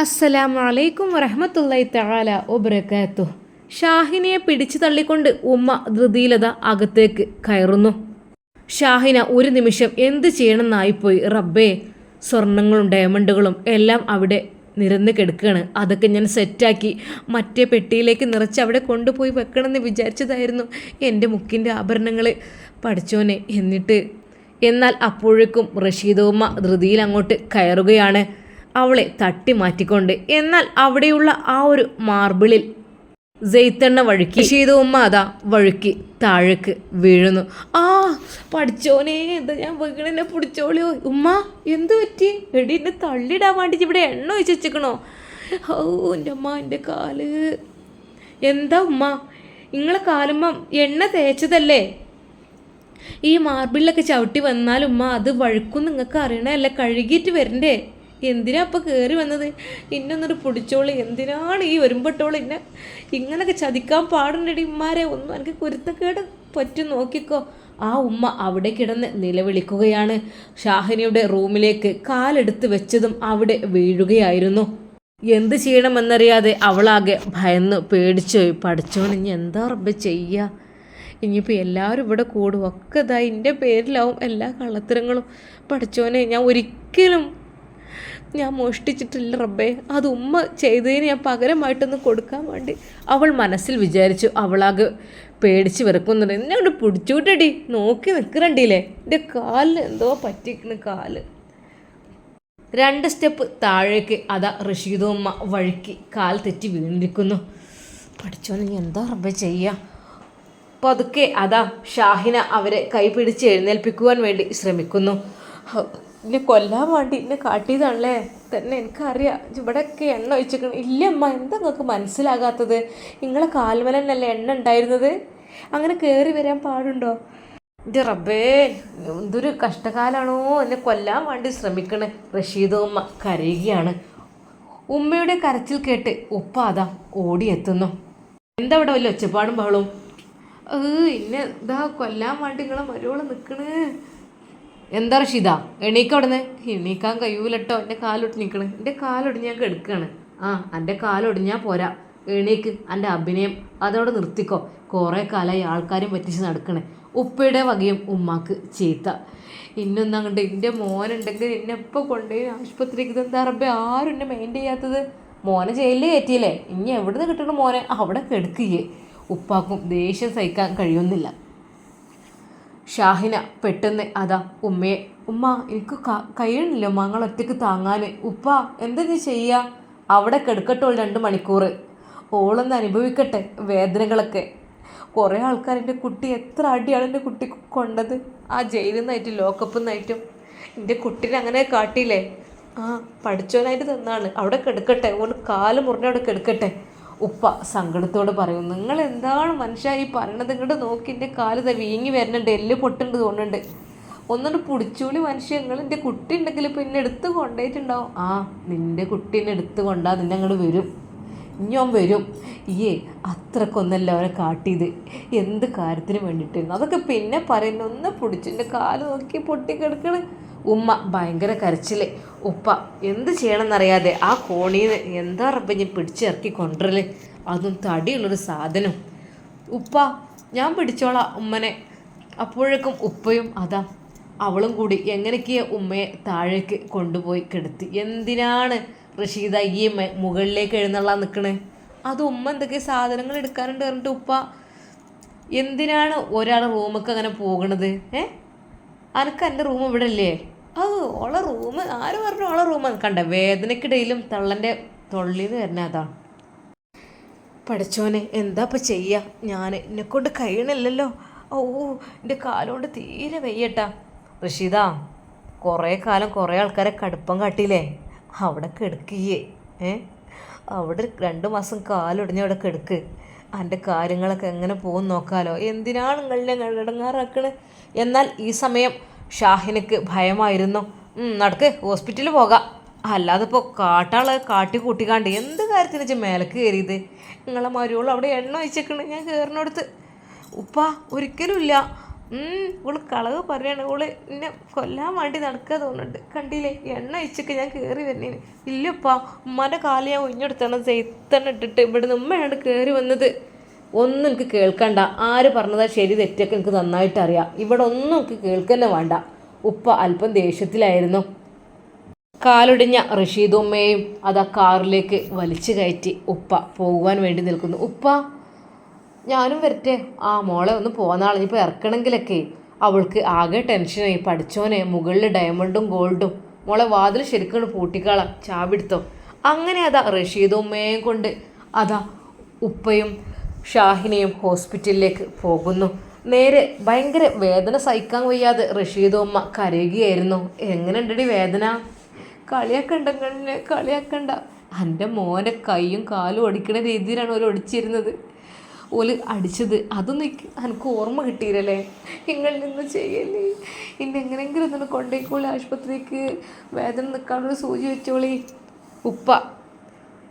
അസ്സലാമു അലൈക്കും വറഹമത്തല്ലായി തആല ഒബ്രക്കാത്തു ഷാഹിനയെ പിടിച്ചു തള്ളിക്കൊണ്ട് ഉമ്മ ധൃതിയിലത അകത്തേക്ക് കയറുന്നു. ഷാഹിന ഒരു നിമിഷം എന്ത് ചെയ്യണമെന്നായിപ്പോയി. റബ്ബേ സ്വർണങ്ങളും ഡയമണ്ടുകളും എല്ലാം അവിടെ നിരന്ന് കിടക്കുകയാണ്. അതൊക്കെ ഞാൻ സെറ്റാക്കി മറ്റേ പെട്ടിയിലേക്ക് നിറച്ച് അവിടെ കൊണ്ടുപോയി വെക്കണമെന്ന് വിചാരിച്ചതായിരുന്നു എന്റെ മുക്കിന്റെ ആഭരണങ്ങൾ പഠിച്ചോനെ എന്നിട്ട്? എന്നാൽ അപ്പോഴേക്കും റഷീദോമ്മ ധൃതിയിൽ അങ്ങോട്ട് കയറുകയാണ്. അവളെ തട്ടി മാറ്റിക്കൊണ്ട് എന്നാൽ അവിടെയുള്ള ആ ഒരു മാർബിളിൽ ജെയ്ത്തെണ്ണ വഴുക്കി. റഷീദ് ഉമ്മ അതാ വഴുക്കി താഴേക്ക് വീഴുന്നു. ആ പഠിച്ചോനെ എന്താ ഞാൻ വീണെന്നെ പിടിച്ചോളിയോ ഉമ്മ എന്ത് പറ്റി? എടി എന്നെ തള്ളിയിടാൻ വേണ്ടി ഇവിടെ എണ്ണ ഒഴിച്ച് വെച്ചിക്കണോ? ഓ എന്റെ അമ്മ എന്റെ കാൽ. എന്താ ഉമ്മ? നിങ്ങളെ കാലുമ്പം എണ്ണ തേച്ചതല്ലേ? ഈ മാർബിളിലൊക്കെ ചവിട്ടി വന്നാൽ ഉമ്മ അത് വഴുക്കും നിങ്ങൾക്ക് അറിയണല്ലേ കഴുകിയിട്ട് വരണ്ടേ? എന്തിനാ അപ്പം കയറി വന്നത്? ഇന്നൊന്നൊരു പിടിച്ചോളി. എന്തിനാണ് ഈ വരുമ്പട്ടോളി എന്നെ ഇങ്ങനൊക്കെ ചതിക്കാൻ പാടുണ്ടടി ഉമ്മാരെ. ഒന്നും എനിക്ക് കുരുത്തക്കേട് പറ്റും നോക്കിക്കോ. ആ ഉമ്മ അവിടെ കിടന്ന് നിലവിളിക്കുകയാണ്. ഷാഹിനിയുടെ റൂമിലേക്ക് കാലെടുത്ത് വെച്ചതും അവിടെ വീഴുകയായിരുന്നു. എന്ത് ചെയ്യണമെന്നറിയാതെ അവളാകെ ഭയന്ന് പേടിച്ചുപോയി പഠിച്ചോണ് ഇനി എന്താ റബ്ബ് ചെയ്യുക ഇനിയിപ്പോൾ എല്ലാവരും ഇവിടെ കൂടും. ഒക്കെ ഇതാ എന്റെ പേരിലാവും എല്ലാ കള്ളത്തരങ്ങളും. പഠിച്ചോനെ ഞാൻ ഒരിക്കലും ഞാൻ മോഷ്ടിച്ചിട്ടില്ല റബ്ബേ. അത് ഉമ്മ ചെയ്തതിന് ഞാൻ പകരമായിട്ടൊന്ന് കൊടുക്കാൻ വേണ്ടി. അവൾ മനസ്സിൽ വിചാരിച്ചു അവളാകെ പേടിച്ച് വിറക്കുന്നുണ്ട്. എന്നെ കൊണ്ട് പിടിച്ചുവിട്ടടി നോക്കി നിൽക്കുന്നുണ്ടല്ലേ എന്റെ കാലിൽ എന്തോ പറ്റിക്കണ് കാൽ. രണ്ട് സ്റ്റെപ്പ് താഴേക്ക് അതാ റഷീദും ഉമ്മ വഴുക്കി കാൽ തെറ്റി വീണിരിക്കുന്നു. പഠിച്ചോനെ നീ എന്താ റബ്ബേ ചെയ്യുക പതുക്കെ അതാ ഷാഹിന അവരെ കൈപിടിച്ച് എഴുന്നേൽപ്പിക്കുവാൻ വേണ്ടി ശ്രമിക്കുന്നു. ഹൗ, എന്നെ കൊല്ലാൻ വേണ്ടി എന്നെ കാട്ടിയതാണല്ലേ? തന്നെ എനിക്കറിയാം. ഇവിടെയൊക്കെ എണ്ണ ഒഴിച്ചിരിക്കണം ഇല്ല അമ്മ എന്താ നിങ്ങൾക്ക് മനസ്സിലാകാത്തത്? നിങ്ങളെ കാൽമലന്നല്ലേ എണ്ണ ഉണ്ടായിരുന്നത്? അങ്ങനെ കയറി വരാൻ പാടുണ്ടോ? എന്റെ റബ്ബേ എന്തൊരു കഷ്ടകാലാണോ? എന്നെ കൊല്ലാൻ വേണ്ടി ശ്രമിക്കണേ. റഷീദ് ഉമ്മ കരയുകയാണ്. ഉമ്മയുടെ കരച്ചിൽ കേട്ട് ഉപ്പ അതാ ഓടിയെത്തുന്നു. എന്താ ഇവിടെ വലിയ ഒച്ചപ്പാടും ബഹളും ഏ ഇന്നെ ഇതാ കൊല്ലാൻ വേണ്ടി നിങ്ങളെ മരുവോളം നിൽക്കണ് എന്താ റഷീദ? എണീക്കവിടുന്ന് എണീക്കാൻ കഴിയൂലട്ടോ. എന്റെ കാലൊടി നിൽക്കണ് എന്റെ കാലൊടിഞ്ഞ് ഞാൻ കെടുക്കുകയാണ് ആ എന്റെ കാലൊടിഞ്ഞാൽ പോരാ. എണീക്ക്. എന്റെ അഭിനയം അതോടെ നിർത്തിക്കോ. കുറേ കാലമായി ആൾക്കാരും പറ്റിച്ച് നടക്കണേ. ഉപ്പയുടെ വകയും ഉമ്മാക്ക് ചീത്ത. ഇന്നൊന്നും അങ്ങോട്ട് എന്റെ മോനുണ്ടെങ്കിൽ എന്നെ എപ്പോൾ കൊണ്ടുപോയി ആശുപത്രിക്ക് എന്താ റബ്ബേ? ആരും എന്നെ മെയിൻ ചെയ്യാത്തത്. മോനെ ജയിലിൽ കയറ്റിയില്ലേ? ഇനി എവിടെ നിന്ന് കിട്ടണം മോനെ? അവിടെ കിടക്കുകയെ ഉപ്പാക്കും ദേഷ്യം സഹിക്കാൻ കഴിയുന്നില്ല. ഷാഹിന പെട്ടെന്ന് അതാ ഉമ്മയെ ഉമ്മ എനിക്ക് കഴിയണില്ല മങ്ങൾ ഒറ്റയ്ക്ക് താങ്ങാൻ ഉപ്പ എന്താ നീ ചെയ്യുക അവിടെ കിടക്കട്ടോ രണ്ട് മണിക്കൂർ ഓളൊന്ന് അനുഭവിക്കട്ടെ വേദനകളൊക്കെ. കുറേ ആൾക്കാർ എന്റെ കുട്ടി എത്ര അടിയാണ് എന്റെ കുട്ടി കൊണ്ടത്. ആ ജയിലിൽ നിന്നായിട്ട് ലോക്കപ്പിൽ നിന്നായിട്ടും. എന്റെ കുട്ടീനെ അങ്ങനെ കാട്ടിയില്ലേ? ആ പഠിച്ചവനായിട്ട് തന്നാണ്. അവിടെ കിടക്കട്ടെ ഓൾ കാൽ മുറിഞ്ഞവിടെ കിടക്കട്ടെ. ഉപ്പ സങ്കടത്തോട് പറയും നിങ്ങൾ എന്താണ് മനുഷ്യ ഈ പറയണത്? ഇങ്ങോട്ട് നോക്കി എന്റെ കാൽ വീങ്ങി വരുന്നുണ്ട് എല്ല് പൊട്ടുണ്ട് തോന്നുന്നുണ്ട്. ഒന്നുകൊണ്ട് പുടിച്ചൂലി മനുഷ്യ നിങ്ങൾ എന്റെ കുട്ടി ഉണ്ടെങ്കിൽ ഇപ്പം എന്നെ എടുത്ത് കൊണ്ടുപോയിട്ടുണ്ടാവും ആ നിന്റെ കുട്ടീനെ എടുത്ത് കൊണ്ടാ നിന്നെ അങ്ങോട്ട് വരും. ഇനിയോൻ വരും. ഈയേ അത്രക്കൊന്നല്ല അവനെ കാട്ടിയത്. എന്ത് കാര്യത്തിന് വേണ്ടിയിട്ടായിരുന്നു? അതൊക്കെ പിന്നെ പറയുന്നു ഒന്ന് പിടിച്ചു എന്റെ കാൽ നോക്കി പൊട്ടിക്കിടക്കണ്. ഉമ്മ ഭയങ്കര കരച്ചിൽ. ഉപ്പ എന്ത് ചെയ്യണമെന്നറിയാതെ ആ കോണീന്ന് എന്താ റബ്ബ് ഞാൻ പിടിച്ചിറക്കി കൊണ്ടുവരൽ? അതും തടിയുള്ളൊരു സാധനം. ഉപ്പ ഞാൻ പിടിച്ചോളാം ഉമ്മനെ. അപ്പോഴേക്കും ഉപ്പയും അതാ അവളും കൂടി എങ്ങനെയൊക്കെയോ ഉമ്മയെ താഴേക്ക് കൊണ്ടുപോയി കിടത്തി. എന്തിനാണ് റഷീദ ഈ മുകളിലേക്ക് എഴുന്നള്ളാൻ നിൽക്കണേ അത് ഉമ്മ എന്തൊക്കെ സാധനങ്ങൾ എടുക്കാനുണ്ട് പറഞ്ഞിട്ട് ഉപ്പ. എന്തിനാണ് ഒരാൾ റൂമൊക്കെ അങ്ങനെ പോകണത്? ഏ? അനക്ക് എന്റെ റൂം ഇവിടെ അല്ലേ അത് ഓളെ റൂം ആര് പറഞ്ഞു ഓളെ റൂമ്? കണ്ട വേദനക്കിടയിലും തള്ളന്റെ തൊള്ളിന്ന് വരുന്ന അതാണ് പഠിച്ചോനെ എന്താ ഇപ്പം ചെയ്യുക ഞാൻ എന്നെക്കൊണ്ട് കഴിയണില്ലല്ലോ. ഓ എന്റെ കാലുകൊണ്ട് തീരെ വയ്യട്ടാ. ഋഷിത കുറേ കാലം കുറേ ആൾക്കാരെ കടുപ്പം കാട്ടിയില്ലേ? അവിടെ കിടക്കുകയെ ഏ? അവിടെ രണ്ട് മാസം കാലൊടിഞ്ഞ് അവിടെ കിടക്ക്. എന്റെ കാര്യങ്ങളൊക്കെ എങ്ങനെ പോകും നോക്കാലോ. എന്തിനാണ് നിങ്ങളെ ഇടങ്ങാറാക്കണേ എന്നാൽ ഈ സമയം ഷാഹിനക്ക് ഭയമായിരുന്നു. നടക്ക് ഹോസ്പിറ്റലിൽ പോകാം. അല്ലാതെ ഇപ്പോൾ കാട്ടാളെ കാട്ടി കൂട്ടിക്കാണ്ട് എന്ത് കാര്യത്തിന് വെച്ചാൽ മേലക്ക് കയറിയത്? നിങ്ങളെ മരുവോൾ അവിടെ എണ്ണ വെച്ചേക്കണ് ഞാൻ കയറിനടുത്ത് ഉപ്പ ഒരിക്കലും ഇല്ല. ഓൾ കളവ് പറയാണ്. ഓൾ എന്നെ കൊല്ലാൻ വേണ്ടി നടക്കാൻ തോന്നുന്നുണ്ട്. കണ്ടില്ലേ? എണ്ണ ഒഴിച്ചൊക്കെ ഞാൻ കയറി വരുന്നേന് ഇല്ലപ്പാ ഉമ്മാന്റെ കാൽ ഞാൻ ഇട്ടിട്ട് ഇവിടുന്ന് ഉമ്മയാണ് കയറി വന്നത്. ഒന്നും എനിക്ക് കേൾക്കണ്ട. ആര് പറഞ്ഞതാ ശരി തെറ്റൊക്കെ എനിക്ക് നന്നായിട്ട് അറിയാം. ഇവിടെ ഒന്നും എനിക്ക് കേൾക്കുന്ന വേണ്ട. ഉപ്പ അല്പം ദേഷ്യത്തിലായിരുന്നു. കാലൊടിഞ്ഞ റഷീദുമ്മയും അത് ആ കാറിലേക്ക് വലിച്ചു കയറ്റി ഉപ്പ പോകുവാൻ വേണ്ടി നിൽക്കുന്നു. ഉപ്പ ഞാനും വരട്ടെ. ആ മോളെ ഒന്ന് പോന്നാളെ ഇപ്പോൾ ഇറക്കണമെങ്കിലൊക്കെ അവൾക്ക് ആകെ ടെൻഷനായി. പഠിച്ചോനെ മുകളിൽ ഡയമണ്ടും ഗോൾഡും മോളെ വാതിൽ ശരിക്കും പൂട്ടിക്കാളാം. ചാവിടുത്തോ. അങ്ങനെ അതാ റഷീദുമ്മയും കൊണ്ട് അതാ ഉപ്പയും ഷാഹിനെയും ഹോസ്പിറ്റലിലേക്ക് പോകുന്നു. നേരെ ഭയങ്കര വേദന സഹിക്കാൻ വയ്യാതെ റഷീദുമ്മ കരയുകയായിരുന്നു. എങ്ങനെയുണ്ടടി വേദന? കളിയാക്കണ്ട കണ്ണിനെ കളിയാക്കണ്ട എന്റെ മോനെ കൈയും കാലും ഒടിക്കുന്ന രീതിയിലാണ് ഓൽ ഒടിച്ചിരുന്നത്. ഓൽ അടിച്ചത് അതൊന്നും എനിക്ക് ഓർമ്മ കിട്ടിയില്ലല്ലേ? നിങ്ങളിൽ നിന്ന് ചെയ്യല്ലേ? ഇനി എങ്ങനെയെങ്കിലും ഒന്ന് കൊണ്ടേക്കോളി ആശുപത്രിക്ക്. വേദന നിൽക്കാനൊരു സൂചി വെച്ചോളി. ഉപ്പ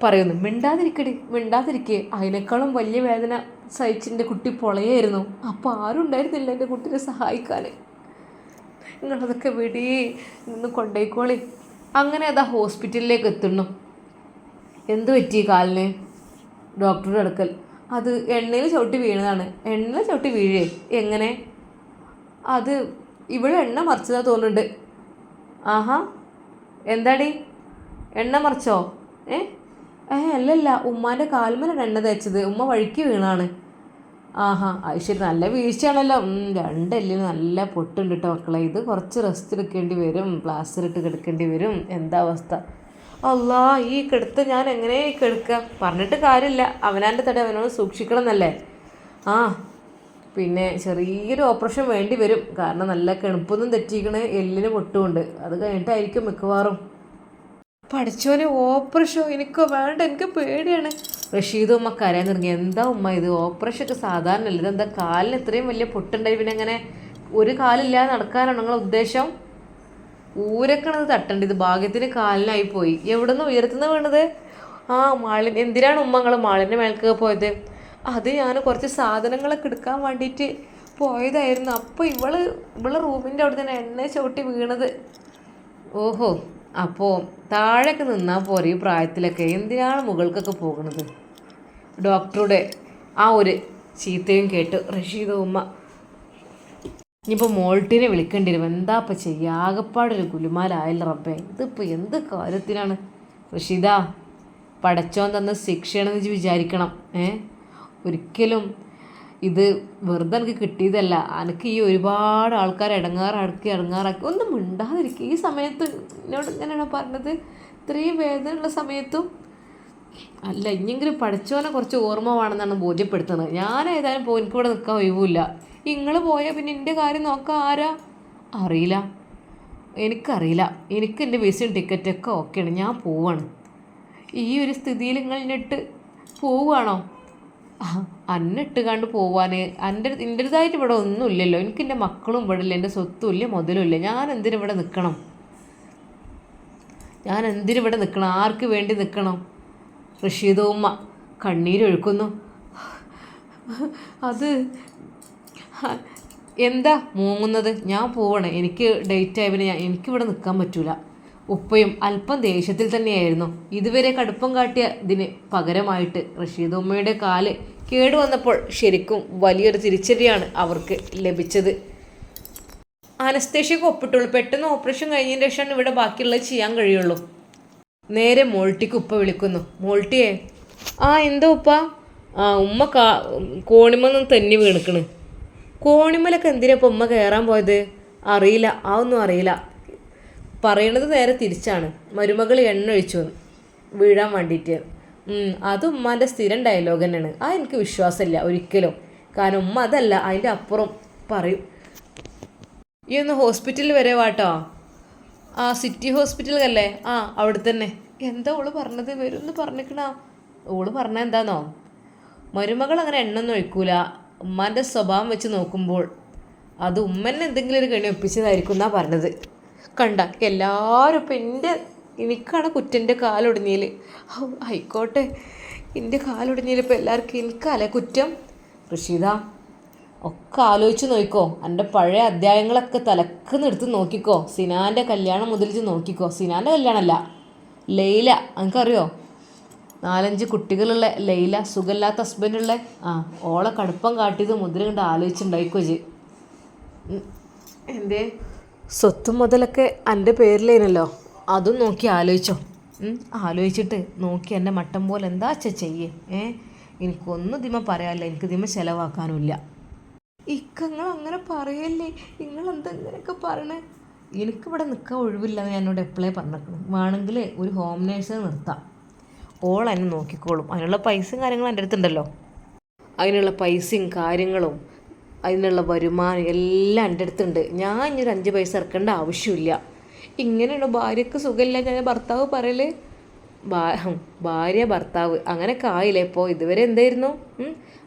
പറയുന്നു മിണ്ടാതിരിക്കടി മിണ്ടാതിരിക്കേ. അതിനേക്കാളും വലിയ വേദന സഹിച്ചെന്റെ കുട്ടി പൊളയായിരുന്നു. അപ്പോൾ ആരും ഉണ്ടായിരുന്നില്ല എന്റെ കുട്ടീനെ സഹായിക്കാൻ നിങ്ങളതൊക്കെ വിടി നിന്ന് കൊണ്ടേക്കോളി അങ്ങനെ അതാ ഹോസ്പിറ്റലിലേക്ക് എത്തുന്നു. എന്ത് പറ്റി കാലിന്? ഡോക്ടറുടെ അടുക്കൽ. അത് എണ്ണയിൽ ചവിട്ടി വീണതാണ്. എണ്ണയിൽ ചവിട്ടി വീഴേ? എങ്ങനെ? അത് ഇവിടെ എണ്ണ മറിച്ചതാ തോന്നുന്നുണ്ട്. ആഹാ. എന്താടി? എണ്ണ മറിച്ചോ? ഏ? ഏ അല്ലല്ല ഉമ്മാന്റെ കാൽമലാണ് എണ്ണ തേച്ചത്. ഉമ്മ വഴിക്ക് വീണാണ്. ആഹാ അത് ശരി. നല്ല വീഴ്ചയാണല്ലോ. രണ്ടല്ലിന് നല്ല പൊട്ടുണ്ട് കേട്ടോ മക്കളെ. ഇത് കുറച്ച് റെസ്റ്റ് എടുക്കേണ്ടി വരും. പ്ലാസ്റ്റർ ഇട്ട് കിടക്കേണ്ടി വരും. എന്താ അവസ്ഥ? അല്ലാ ഈ കിടത്ത് ഞാൻ എങ്ങനെ കിടക്കുക പറഞ്ഞിട്ട് കാര്യമില്ല. അവനാന്റെ തടി അവനോട് സൂക്ഷിക്കണം എന്നല്ലേ ആ പിന്നെ ചെറിയൊരു ഓപ്പറേഷൻ വേണ്ടി വരും. കാരണം നല്ല കെണുപ്പൊന്നും തെറ്റിക്കണ എല്ലിന് പൊട്ടുമുണ്ട്. അത് കഴിഞ്ഞിട്ടായിരിക്കും മിക്കവാറും. പഠിച്ചോനെ ഓപ്പറേഷൻ എനിക്ക് വേണ്ട എനിക്ക് പേടിയാണ്. റഷീദ് ഉമ്മ കരയാൻ തുടങ്ങി. എന്താ ഉമ്മ ഇത്? ഓപ്പറേഷൻ ഒക്കെ സാധാരണ അല്ല? ഇതെന്താ കാലിന് ഇത്രയും വലിയ പൊട്ടുണ്ടായി? പിന്നെ അങ്ങനെ ഒരു കാലില്ലാതെ നടക്കാനാണ് നിങ്ങളെ ഉദ്ദേശം? ഊരക്കണത് തട്ടണ്ട് ഇത് ഭാഗ്യത്തിന് കാലിനായി പോയി. എവിടെ നിന്ന് ഉയരത്തുനിന്ന് വീണത്? ആ മാളി എന്തിനാണ് ഉമ്മ നിങ്ങൾ മാളിന്റെ മേൽക്ക് പോയത്? അത് ഞാൻ കുറച്ച് സാധനങ്ങളൊക്കെ എടുക്കാൻ വേണ്ടിയിട്ട് പോയതായിരുന്നു. അപ്പോൾ ഇവൾ ഇവളെ റൂമിന്റെ അവിടെ തന്നെ എണ്ണ ചവിട്ടി വീണത്. ഓഹോ. അപ്പോൾ താഴെയൊക്കെ നിന്നാൽ പോരെ ഈ പ്രായത്തിലൊക്കെ. എന്തിനാണ് മുകൾക്കൊക്കെ പോകുന്നത്? ഡോക്ടറുടെ ആ ഒരു ചീത്തയും കേട്ട് റഷീദ ഉമ്മ. ഇനിയിപ്പോൾ മോൾട്ടിനെ വിളിക്കേണ്ടി വരും എന്താ ഇപ്പം ചെയ്യുക ആകപ്പാടൊരു ഗുലുമാലായല്ല റബ്ബേ. ഇതിപ്പോൾ എന്ത് കാര്യത്തിനാണ്? റഷീദ പടച്ചോൻ തന്ന ശിക്ഷയാണെന്ന് വിചാരിക്കണം. ഏ? ഒരിക്കലും ഇത് വെറുതെ എനിക്ക് കിട്ടിയതല്ല. എനിക്ക് ഈ ഒരുപാട് ആൾക്കാർ ഇടങ്ങാറാക്കി ഇടങ്ങാറാക്കി ഒന്നും മിണ്ടാതിരിക്കുക ഈ സമയത്ത് എന്നോട് ഇങ്ങനെയാണോ പറഞ്ഞത്? ഇത്രയും വേദനയുള്ള സമയത്തും അല്ല ഇനിയെങ്കിലും പഠിച്ചവനെ കുറച്ച് ഓർമ്മ വേണമെന്നാണ് ബോധ്യപ്പെടുത്തുന്നത്. ഞാൻ ഏതായാലും പോ എനിക്കിവിടെ നിൽക്കാൻ ഒഴിവില്ല. നിങ്ങൾ പോയാൽ പിന്നെ എന്റെ കാര്യം നോക്കാൻ ആരാ? അറിയില്ല. എനിക്കറിയില്ല. എനിക്ക് എന്റെ വിസയും ടിക്കറ്റൊക്കെ ഓക്കെയാണ്. ഞാൻ പോവാണ്. ഈ ഒരു സ്ഥിതിയിൽ നിങ്ങൾ എന്നിട്ട് പോവുകയാണോ? അന്നിട്ട് ഇട്ടുകാണ്ട് പോവാന്. എന്റെ എന്റെതായിട്ട് ഇവിടെ ഒന്നും ഇല്ലല്ലോ എനിക്ക് എന്റെ മക്കളും ഇവിടെ ഇല്ല. എന്റെ സ്വത്തും ഇല്ല മുതലും ഇല്ല. ഞാൻ എന്തിനു ഇവിടെ നിൽക്കണം ഞാൻ എന്തിനു ഇവിടെ നിൽക്കണം ആർക്ക് വേണ്ടി നിൽക്കണം റഷീദുമ്മ കണ്ണീരൊഴുക്കുന്നു അത് എന്താ മൂങ്ങുന്നത്? ഞാൻ പോവണേ. എനിക്ക് ഡേറ്റ് ആയവന് എനിക്കിവിടെ നിൽക്കാൻ പറ്റൂല. ഉപ്പയും അല്പം ദേഷ്യത്തിൽ തന്നെയായിരുന്നു. ഇതുവരെ കടുപ്പം കാട്ടിയ ഇതിന് പകരമായിട്ട് റഷീദുമ്മയുടെ കാൽ കേടുവന്നപ്പോൾ ശരിക്കും വലിയൊരു തിരിച്ചടിയാണ് അവർക്ക് ലഭിച്ചത്. അനസ്തേഷ്യക്ക് ഒപ്പിട്ടുള്ളൂ. പെട്ടെന്ന് ഓപ്പറേഷൻ കഴിഞ്ഞതിന് ശേഷമാണ് ഇവിടെ ബാക്കിയുള്ളത് ചെയ്യാൻ കഴിയുള്ളൂ. നേരെ മോൾട്ടിക്ക് ഉപ്പ വിളിക്കുന്നു. മോൾട്ടിയെ ആ എന്താ ഉപ്പ? ആ ഉമ്മ കാ കോണിമെന്നും തന്നെ വീണിക്കണ്. കോണിമലൊക്കെ എന്തിനാ ഇപ്പം ഉമ്മ കയറാൻ പോയത്? അറിയില്ല. ആ ഒന്നും അറിയില്ല. പറയണത് നേരെ തിരിച്ചാണ്. മരുമകൾ എണ്ണ ഒഴിച്ചു വീഴാൻ വേണ്ടിയിട്ട്. അത് ഉമ്മാന്റെ സ്ഥിരം ഡയലോഗ് തന്നെയാണ്. ആ എനിക്ക് വിശ്വാസമില്ല ഒരിക്കലും. കാരണം ഉമ്മ അതല്ല അതിന്റെ അപ്പുറം പറയും. ഈ ഒന്ന് ഹോസ്പിറ്റലിൽ വരെ വാട്ടോ ആ സിറ്റി ഹോസ്പിറ്റലല്ലേ ആ അവിടെ തന്നെ. എന്താ ഓൾ പറഞ്ഞത്? വരുമെന്ന് പറഞ്ഞിക്കണോ. ഓൾ പറഞ്ഞ എന്താന്നോ? മരുമകൾ അങ്ങനെ എണ്ണൊന്നും ഒഴിക്കൂല. ഉമ്മാന്റെ സ്വഭാവം വെച്ച് നോക്കുമ്പോൾ അത് ഉമ്മനെ എന്തെങ്കിലും ഒരു കണി ഒപ്പിച്ചതായിരിക്കും എന്നാ പറഞ്ഞത്. കണ്ട. എല്ലാവരും ഇപ്പം എന്റെ എനിക്കാണ് കുറ്റന്റെ കാലൊടിഞ്ഞതിൽ ആയിക്കോട്ടെ. എന്റെ കാലൊടിഞ്ഞതിൽ ഇപ്പം എല്ലാവർക്കും എനിക്കല്ലേ കുറ്റം? ഋഷിത ഒക്കെ ആലോചിച്ച് നോക്കിക്കോ. എന്റെ പഴയ അധ്യായങ്ങളൊക്കെ തലക്കുന്ന് എടുത്ത് നോക്കിക്കോ. സിനാന്റെ കല്യാണം മുതലിച്ച് നോക്കിക്കോ. സിനാന്റെ കല്യാണമല്ല ലൈല. എനിക്കറിയോ നാലഞ്ച് കുട്ടികളുള്ള ലൈല സുഖമില്ലാത്ത ഹസ്ബൻഡുള്ള ആ ഓളെ കടുപ്പം കാട്ടിയത് മുതൽ കണ്ട് ആലോചിച്ചുണ്ടായിക്കോ എന്റെ സ്വത്തും മുതലൊക്കെ എന്റെ പേരിലേനല്ലോ. അതും നോക്കി ആലോചിച്ചോ. ആലോചിച്ചിട്ട് നോക്കി എന്റെ മട്ടം പോലെ എന്താ അച്ഛ ചെയ്യേ? ഏ? എനിക്കൊന്നും ദിമ പറയാനില്ല. എനിക്ക് ദിമ ചിലവാക്കാനുമില്ല. ഇക്കങ്ങൾ അങ്ങനെ പറയല്ലേ? നിങ്ങൾ എന്തെങ്കിലൊക്കെ പറയണേ? എനിക്കിവിടെ നിൽക്കാൻ ഒഴിവില്ല എന്ന് എന്നോട് എപ്പോഴേ പറഞ്ഞേക്കണം. വേണമെങ്കിൽ ഒരു ഹോം നേഴ്സിനെ നിർത്താം. ഓൾ എന്നെ നോക്കിക്കോളും. അതിനുള്ള പൈസയും കാര്യങ്ങളും എന്റെ അടുത്തുണ്ടല്ലോ. അതിനുള്ള പൈസയും കാര്യങ്ങളും അതിനുള്ള വരുമാനം എല്ലാം എന്റെ അടുത്തുണ്ട്. ഞാൻ ഇനി ഒരു അഞ്ച് പൈസ ഇറക്കേണ്ട ആവശ്യമില്ല. ഇങ്ങനെയുള്ള ഭാര്യക്ക് സുഖമില്ല ഞാൻ ഭർത്താവ് പറയൽ. ഭാര്യ ഭർത്താവ് അങ്ങനെയൊക്കെ ആയില്ലേ ഇപ്പോൾ ഇതുവരെ എന്തായിരുന്നു?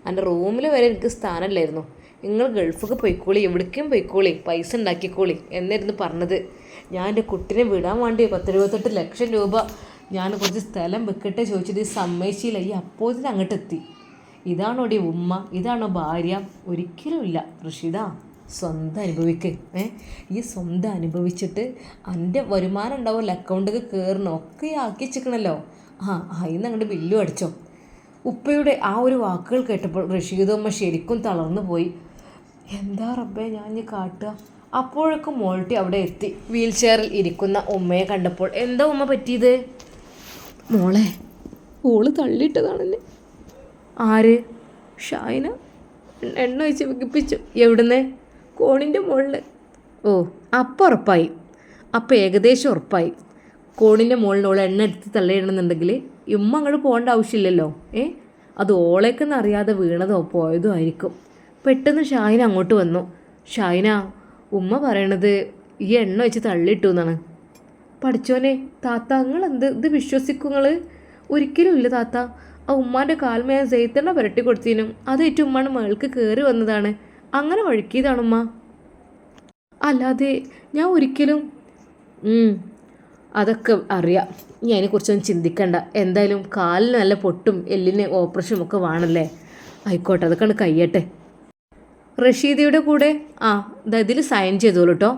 എന്റെ റൂമിൽ വരെ എനിക്ക് സ്ഥാനമില്ലായിരുന്നു. നിങ്ങൾ ഗൾഫൊക്കെ പോയിക്കോളി എവിടേക്കും പോയിക്കോളി പൈസ ഉണ്ടാക്കിക്കോളി എന്നായിരുന്നു പറഞ്ഞത്. ഞാൻ എന്റെ കുട്ടിനെ വിടാൻ വേണ്ടി പത്തിരുപത്തെട്ട് ലക്ഷം രൂപ ഞാൻ കുറച്ച് സ്ഥലം വെക്കട്ടെ ചോദിച്ചിട്ട് സമ്മതിച്ചില്ല. ഈ അപ്പോഴത്തിന് അങ്ങോട്ട് എത്തി ഇതാണോ ഡി ഉമ്മ? ഇതാണോ ഭാര്യ? ഒരിക്കലും ഇല്ല. ഋഷിത സ്വന്തം അനുഭവിക്ക് ഏ? ഈ സ്വന്തം അനുഭവിച്ചിട്ട് എന്റെ വരുമാനം ഉണ്ടാവുമല്ലോ അക്കൗണ്ടിൽ കയറണം ഒക്കെ ആക്കി വെച്ചിക്കണല്ലോ ആ അതിന്ന് അങ്ങോട്ട് ബില്ലും അടിച്ചോ. ഉപ്പയുടെ ആ ഒരു വാക്കുകൾ കേട്ടപ്പോൾ ഋഷിതമ്മ ശരിക്കും തളർന്നു പോയി. എന്താ റബ്ബേ ഞാൻ ഇനി കാട്ടുക? അപ്പോഴൊക്കെ മോൾട്ടി അവിടെ എത്തി. വീൽ ചെയറിൽ ഇരിക്കുന്ന ഉമ്മയെ കണ്ടപ്പോൾ എന്താ ഉമ്മ പറ്റിയത്? മോളെ ഓൾ തള്ളിയിട്ടതാണെന്നെ ആര്? ഷായിന എണ്ണ ഒഴിച്ച് വികിപ്പിച്ചു. എവിടുന്ന്? കോണിന്റെ മുകളിൽ ഓ അപ്പം ഉറപ്പായി. അപ്പം ഏകദേശം ഉറപ്പായി. കോണിന്റെ മുകളിൽ ഓൾ എണ്ണ എടുത്ത് തള്ളിയിടണമെന്നുണ്ടെങ്കിൽ ഇമ്മ അങ്ങോട്ട് പോകേണ്ട ആവശ്യമില്ലല്ലോ ഏ? അത് ഓളേക്കെന്ന് അറിയാതെ വീണതോ പോയതോ ആയിരിക്കും. പെട്ടെന്ന് ഷായന അങ്ങോട്ട് വന്നു. ഷായന ഉമ്മ പറയണത് ഈ എണ്ണ വെച്ച് തള്ളിയിട്ടു എന്നാണ്. പഠിച്ചോനെ താത്ത നിങ്ങൾ എന്ത് ഇത് വിശ്വസിക്കുങ്ങൾ ഒരിക്കലും ഇല്ല താത്ത. ആ ഉമ്മാന്റെ കാൽമേ ജെയ്ത്തെണ്ണ പുരട്ടി കൊടുത്തീനും. അതേറ്റ് ഉമ്മാണ് മകൾക്ക് കയറി വന്നതാണ്. അങ്ങനെ വഴുക്കിയതാണ് ഉമ്മ. അല്ലാതെ ഞാൻ ഒരിക്കലും അതൊക്കെ അറിയാം. ഇനി അതിനെക്കുറിച്ചൊന്നും ചിന്തിക്കണ്ട. എന്തായാലും കാലിന് നല്ല പൊട്ടും എല്ലിന് ഓപ്പറേഷനും ഒക്കെ വേണമല്ലേ? ആയിക്കോട്ടെ അതൊക്കെ ആണ് കഴിയട്ടെ. റഷീദയുടെ കൂടെ ആ ഇതാ ഇതിൽ സൈൻ ചെയ്തോളൂ കേട്ടോ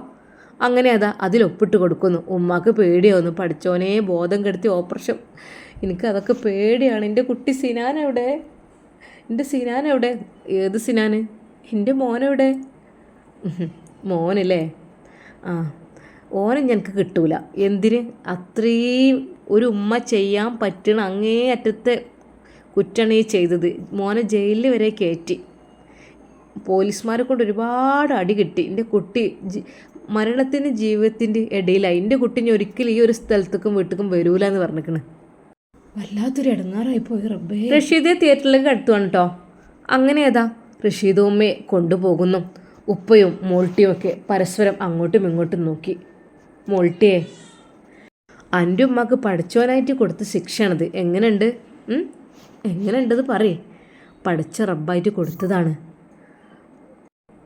അങ്ങനെ അതാ അതിലൊപ്പിട്ട് കൊടുക്കുന്നു. ഉമ്മാക്ക് പേടിയാവുന്നു. പഠിച്ചോനെ ബോധം കെടുത്തി ഓപ്പറേഷൻ എനിക്ക് അതൊക്കെ പേടിയാണ്. എന്റെ കുട്ടി സിനാൻ എവിടെ? എന്റെ സിനാൻ എവിടെ? ഏത് സിനാൻ? എന്റെ മോനെവിടെ മോനല്ലേ? ആ ഓനെ ഞങ്ങൾക്ക് കിട്ടൂല. എന്തിന്? അത്രയും ഒരു ഉമ്മ ചെയ്യാൻ പറ്റണ അങ്ങേ അറ്റത്തെ കുറ്റാണ് ചെയ്തത്. മോനെ ജയിലിൽ വരെ കയറ്റി. പോലീസുമാരെ കൊണ്ട് ഒരുപാട് അടി കിട്ടി. എന്റെ കുട്ടി മരണത്തിന്റെ ജീവിതത്തിന്റെ ഇടയിലായി. എന്റെ കുട്ടി ഇനി ഒരിക്കലും ഈ ഒരു സ്ഥലത്തേക്കും വീട്ടിലേക്കും വരൂല എന്ന് പറഞ്ഞിരിക്കണ്. വല്ലാത്തൊരു ഇടങ്ങാറായി പോയി റബ്ബേ. റഷീദ് തിയേറ്ററിലേക്ക് അടുത്തുവാണ് കേട്ടോ അങ്ങനെ ഏതാ? റഷീദും ഉമ്മയെ കൊണ്ടുപോകുന്നു. ഉപ്പയും മോൾട്ടിയും ഒക്കെ പരസ്പരം അങ്ങോട്ടും ഇങ്ങോട്ടും നോക്കി. മോൾട്ടിയെ അന്റെ ഉമ്മക്ക് പഠിച്ചവനായിട്ട് കൊടുത്ത ശിക്ഷയാണിത്. എങ്ങനെയുണ്ട്? എങ്ങനെയുണ്ടത് പറയേ. പഠിച്ച റബ്ബായിട്ട് കൊടുത്തതാണ്.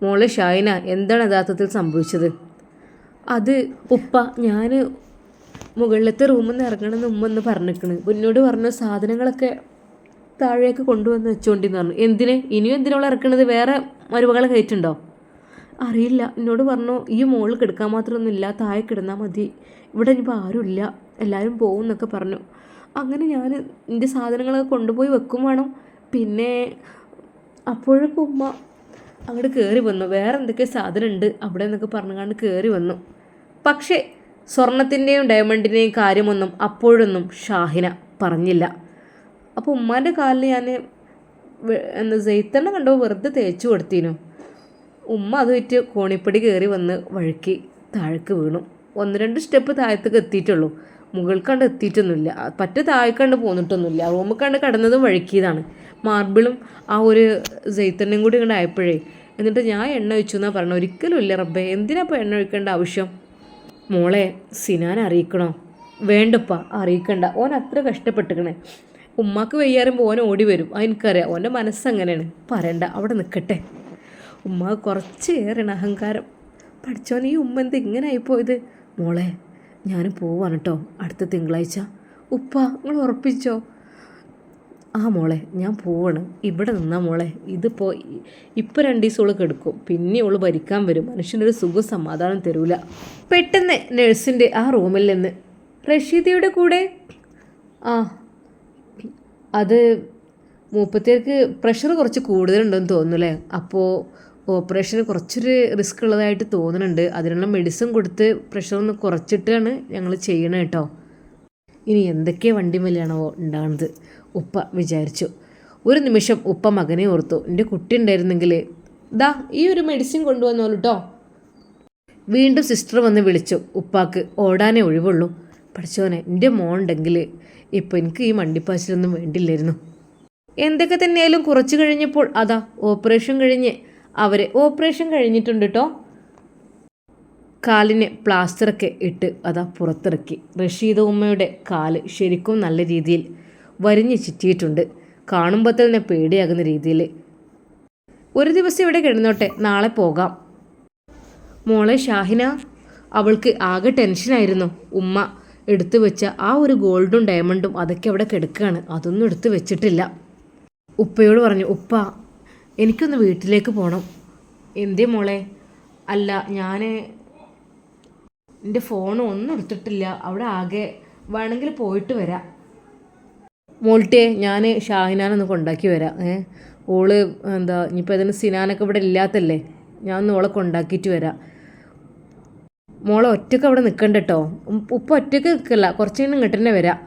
മോളെ ഷായിന എന്താണ് യഥാർത്ഥത്തിൽ സംഭവിച്ചത്? അത് ഉപ്പ ഞാൻ മുകളിലത്തെ റൂമിൽ നിന്ന് ഇറങ്ങണമെന്ന് ഉമ്മ ഒന്ന് പറഞ്ഞിരിക്കണ് മുന്നോട് പറഞ്ഞ സാധനങ്ങളൊക്കെ താഴേക്ക് കൊണ്ടുവന്ന് വെച്ചോണ്ടിന്ന് പറഞ്ഞു. എന്തിന്? ഇനിയും എന്തിനോളം ഇറക്കണത് വേറെ മരുമകളെ കയറ്റുണ്ടോ? അറിയില്ല. എന്നോട് പറഞ്ഞു ഈ മുകളിൽ കിടക്കാൻ മാത്രമൊന്നും ഇല്ല. താഴെ കിടന്നാൽ മതി. ഇവിടെ ഇനിയിപ്പോൾ ആരുമില്ല എല്ലാവരും പോകും എന്നൊക്കെ പറഞ്ഞു. അങ്ങനെ ഞാൻ എന്റെ സാധനങ്ങളൊക്കെ കൊണ്ടുപോയി വെക്കും വേണം. പിന്നെ അപ്പോഴൊക്കെ ഉമ്മ അങ്ങോട്ട് കയറി വന്നു. വേറെ എന്തൊക്കെ സാധനം ഉണ്ട് അവിടെ എന്നൊക്കെ പറഞ്ഞുകൊണ്ട് കയറി വന്നു. പക്ഷേ സ്വർണത്തിന്റെയും ഡയമണ്ടിന്റെയും കാര്യമൊന്നും അപ്പോഴൊന്നും ഷാഹിന പറഞ്ഞില്ല. അപ്പോൾ ഉമ്മാന്റെ കാലിൽ ഞാൻ എന്താ ജെയ്ത്തെണ്ണ കണ്ടോ വെറുതെ തേച്ചു കൊടുത്തിനു. ഉമ്മ അത് വിറ്റ് കോണിപ്പടി കയറി വന്ന് വഴുക്കി താഴേക്ക് വീണു. ഒന്ന് രണ്ട് സ്റ്റെപ്പ് താഴത്തേക്ക് എത്തിയിട്ടുള്ളൂ. മുകൾ കണ്ട് എത്തിയിട്ടൊന്നുമില്ല. പറ്റ താഴെ കണ്ട് പോന്നിട്ടൊന്നുമില്ല. റൂമിൽ കണ്ട് കടന്നതും വഴുക്കിയതാണ്. മാർബിളും ആ ഒരു ജെയ്ത്തെണ്ണയും കൂടി ഇങ്ങോട്ട് ആയപ്പോഴേ എന്നിട്ട് ഞാൻ എണ്ണ ഒഴിച്ചു എന്നാണ് പറഞ്ഞത്. ഒരിക്കലും ഇല്ല റബ്ബേ. എന്തിനാ ഇപ്പോൾ എണ്ണ ഒഴിക്കേണ്ട ആവശ്യം? മോളെ സിനാൻ അറിയിക്കണോ? വേണ്ടപ്പ അറിയിക്കണ്ട. ഓൻ അത്ര കഷ്ടപ്പെട്ടിക്കണേ. ഉമ്മാക്ക് വയ്യാറുമ്പോൾ ഓൻ ഓടി വരും. അതെനിക്കറിയാം ഓന്റെ മനസ്സങ്ങനെയാണ് പറയണ്ട അവിടെ നിൽക്കട്ടെ ഉമ്മ കുറച്ച് ഏറെയാണ് അഹങ്കാരം. പഠിച്ചോൻ ഈ ഉമ്മ എന്ത് ഇങ്ങനെ ആയിപ്പോയത്? മോളെ ഞാൻ പോവാണ് കേട്ടോ അടുത്ത തിങ്കളാഴ്ച. ഉപ്പ നിങ്ങൾ ഉറപ്പിച്ചോ? ആ മോളെ ഞാൻ പോവാണ്. ഇവിടെ നിന്നാ മോളെ. ഇതിപ്പോൾ ഇപ്പം രണ്ട് ദിവസം ഓൾ കെടുക്കും. പിന്നെ ഓൾ ഭരിക്കാൻ വരും. മനുഷ്യനൊരു സുഖ സമാധാനം തരൂല. പെട്ടെന്ന് നഴ്സിന്റെ ആ റൂമിൽ നിന്ന് റഷീദയുടെ കൂടെ. ആ അത് മൂപ്പത്തേർക്ക് പ്രഷർ കുറച്ച് കൂടുതലുണ്ടെന്ന് തോന്നുന്നു അല്ലേ അപ്പോൾ ഓപ്പറേഷന് കുറച്ചൊരു റിസ്ക് ഉള്ളതായിട്ട് തോന്നുന്നുണ്ട്. അതിനുള്ള മെഡിസിൻ കൊടുത്ത് പ്രഷർ ഒന്ന് കുറച്ചിട്ടാണ് ഞങ്ങൾ ചെയ്യണേട്ടോ ഇനി എന്തൊക്കെ വണ്ടി മേലെയാണോ ഉണ്ടാകുന്നത് ഉപ്പ വിചാരിച്ചു. ഒരു നിമിഷം ഉപ്പ മകനെ ഓർത്തു. എന്റെ കുട്ടി ഉണ്ടായിരുന്നെങ്കിൽ ദാ ഈ ഒരു മെഡിസിൻ കൊണ്ടുവന്നോളൂ കേട്ടോ വീണ്ടും സിസ്റ്റർ വന്ന് വിളിച്ചു. ഉപ്പാക്ക് ഓടാനേ ഒഴിവുള്ളൂ. പഠിച്ചോനെ എന്റെ മോൻ ഉണ്ടെങ്കിൽ ഇപ്പോൾ എനിക്ക് ഈ മണ്ടിപ്പാച്ചിലൊന്നും വേണ്ടില്ലായിരുന്നു. എന്തൊക്കെ തന്നെയായാലും കുറച്ച് കഴിഞ്ഞപ്പോൾ അതാ ഓപ്പറേഷൻ കഴിഞ്ഞ് അവരെ ഓപ്പറേഷൻ കഴിഞ്ഞിട്ടുണ്ട് കേട്ടോ കാലിന് പ്ലാസ്റ്ററൊക്കെ ഇട്ട് അതാ പുറത്തിറക്കി. റഷീദ ഉമ്മയുടെ കാൽ ശരിക്കും നല്ല രീതിയിൽ വരിഞ്ഞ് ചുറ്റിയിട്ടുണ്ട്. കാണുമ്പോൾ തന്നെ പേടിയാകുന്ന രീതിയിൽ. ഒരു ദിവസം ഇവിടെ കിടന്നോട്ടെ നാളെ പോകാം. മോളെ ഷാഹിന അവൾക്ക് ആകെ ടെൻഷനായിരുന്നു ഉമ്മ എടുത്തു വെച്ച ആ ഒരു ഗോൾഡും ഡയമണ്ടും അതൊക്കെ അവിടെ കിടക്കുകയാണ്. അതൊന്നും എടുത്തു വെച്ചിട്ടില്ല. ഉപ്പയോട് പറഞ്ഞു ഉപ്പ എനിക്കൊന്ന് വീട്ടിലേക്ക് പോകണം എന്തേ മോളെ? അല്ല ഞാൻ എന്റെ ഫോൺ ഒന്നും എടുത്തിട്ടില്ല. അവിടെ ആകെ വേണമെങ്കിൽ പോയിട്ട് വരാം. മോൾട്ടിയെ ഞാൻ ഷാഹിനാനൊന്ന് കൊണ്ടാക്കി വരാം. ഏ? ഓൾ എന്താ ഇനിയിപ്പോൾ അതിന് സിനാനൊക്കെ ഇവിടെ ഇല്ലാത്തല്ലേ? ഞാൻ ഒന്ന് ഓളെ കൊണ്ടാക്കിയിട്ട് വരാം. മോളെ ഒറ്റയ്ക്ക് അവിടെ നിൽക്കണ്ട കേട്ടോ ഉപ്പ ഒറ്റയ്ക്ക് നിൽക്കില്ല കുറച്ച് കഴിഞ്ഞ് ഇങ്ങോട്ട് തന്നെ വരാം.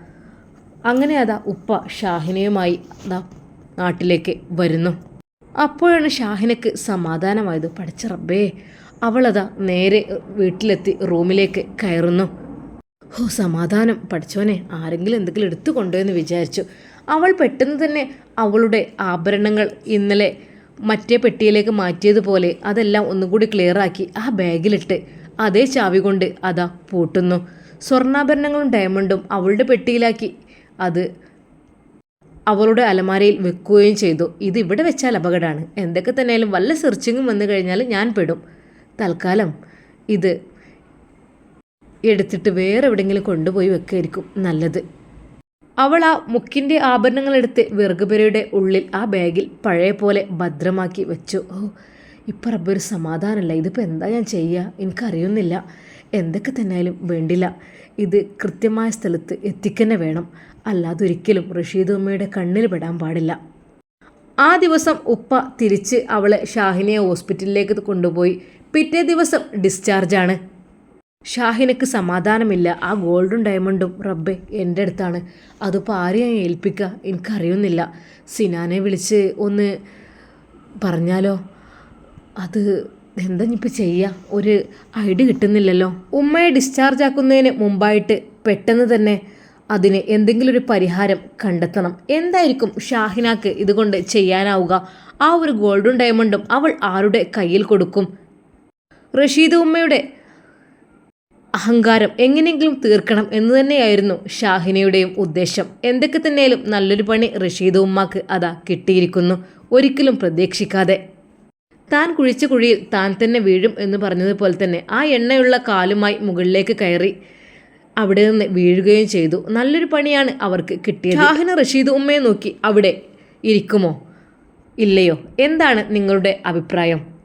അങ്ങനെ അതാ ഉപ്പ ഷാഹിനയുമായി അതാ നാട്ടിലേക്ക് വരുന്നു. അപ്പോഴാണ് ഷാഹിനക്ക് സമാധാനമായത്. പഠിച്ച റബ്ബേ അവളതാ നേരെ വീട്ടിലെത്തി റൂമിലേക്ക് കയറുന്നു. ഓ സമാധാനം. പഠിച്ചോനെ ആരെങ്കിലും എന്തെങ്കിലും എടുത്തു കൊണ്ടുവെന്ന് വിചാരിച്ചു. അവൾ പെട്ടെന്ന് തന്നെ അവളുടെ ആഭരണങ്ങൾ ഇന്നലെ മറ്റേ പെട്ടിയിലേക്ക് മാറ്റിയതുപോലെ അതെല്ലാം ഒന്നുകൂടി ക്ലിയറാക്കി ആ ബാഗിലിട്ട് അതേ ചാവി കൊണ്ട് അതാ പൂട്ടുന്നു. സ്വർണാഭരണങ്ങളും ഡയമണ്ടും അവളുടെ പെട്ടിയിലാക്കി അത് അവളുടെ അലമാരയിൽ വെക്കുകയും ചെയ്തു. ഇത് ഇവിടെ വെച്ചാൽ അപകടമാണ്. എന്തൊക്കെ തന്നെയാലും വല്ല സെർച്ചിങ്ങും വന്നു കഴിഞ്ഞാൽ ഞാൻ പെടും. തൽക്കാലം ഇത് എടുത്തിട്ട് വേറെ എവിടെയെങ്കിലും കൊണ്ടുപോയി വെക്കായിരിക്കും നല്ലത്. അവൾ ആ മുക്കിന്റെ ആഭരണങ്ങളെടുത്ത് വിറകുപുരയുടെ ഉള്ളിൽ ആ ബാഗിൽ പഴയ പോലെ ഭദ്രമാക്കി വെച്ചു. ഓ ഇപ്പം റബ്ബൊരു സമാധാനമല്ല. ഇതിപ്പോൾ എന്താ ഞാൻ ചെയ്യുക എനിക്കറിയുന്നില്ല. എന്തൊക്കെ തന്നെയാലും വേണ്ടില്ല. ഇത് കൃത്യമായ സ്ഥലത്ത് എത്തിക്കന്നെ വേണം. അല്ലാതെ ഒരിക്കലും റഷീദ് ഉമ്മയുടെ കണ്ണിൽ പെടാൻ പാടില്ല. ആ ദിവസം ഉപ്പ തിരിച്ച് അവളെ ഷാഹിനെ ഹോസ്പിറ്റലിലേക്ക് കൊണ്ടുപോയി പിറ്റേ ദിവസം ഡിസ്ചാർജാണ് ഷാഹിനക്ക് സമാധാനമില്ല. ആ ഗോൾഡും ഡയമണ്ടും റബ്ബെ എന്റെ അടുത്താണ്. അതിപ്പോൾ ആരെയും ഏൽപ്പിക്കുക എനിക്കറിയുന്നില്ല. സിനാനെ വിളിച്ച് ഒന്ന് പറഞ്ഞാലോ? അത് എന്താ ഇപ്പം ചെയ്യുക ഒരു ഐഡി കിട്ടുന്നില്ലല്ലോ. ഉമ്മയെ ഡിസ്ചാർജ് ആക്കുന്നതിന് മുമ്പായിട്ട് പെട്ടെന്ന് തന്നെ അതിന് എന്തെങ്കിലും ഒരു പരിഹാരം കണ്ടെത്തണം. എന്തായിരിക്കും ഷാഹിനാക്ക് ഇതുകൊണ്ട് ചെയ്യാനാവുക? ആ ഒരു ഗോൾഡും ഡയമണ്ടും അവൾ ആരുടെ കയ്യിൽ കൊടുക്കും? റഷീദ് ഉമ്മയുടെ അഹങ്കാരം എങ്ങനെയെങ്കിലും തീർക്കണം എന്ന് തന്നെയായിരുന്നു ഷാഹിനയുടെയും ഉദ്ദേശം. എന്തൊക്കെ തന്നെയാലും നല്ലൊരു പണി റഷീദ് ഉമ്മാക്ക് അതാ കിട്ടിയിരിക്കുന്നു. ഒരിക്കലും പ്രതീക്ഷിക്കാതെ. താൻ കുഴിച്ച കുഴിയിൽ താൻ തന്നെ വീഴും എന്ന് പറഞ്ഞതുപോലെ തന്നെ ആ എണ്ണയുള്ള കാലുമായി മുകളിലേക്ക് കയറി അവിടെ നിന്ന് വീഴുകയും ചെയ്തു. നല്ലൊരു പണിയാണ് അവർക്ക് കിട്ടിയത്. ഷാഹിന റഷീദ് ഉമ്മയെ നോക്കി അവിടെ ഇരിക്കുമോ? ഇല്ലയോ? എന്താണ് നിങ്ങളുടെ അഭിപ്രായം?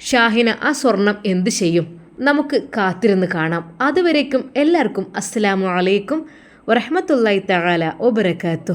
ഷാഹിന ആ സ്വർണം എന്ത് ചെയ്യും? നമുക്ക് കാത്തിരുന്ന് കാണാം. അതുവരേക്കും എല്ലാവർക്കും അസ്സലാമു അലൈക്കും വറഹമത്തല്ലായി തആല ഒബരക്കാത്തു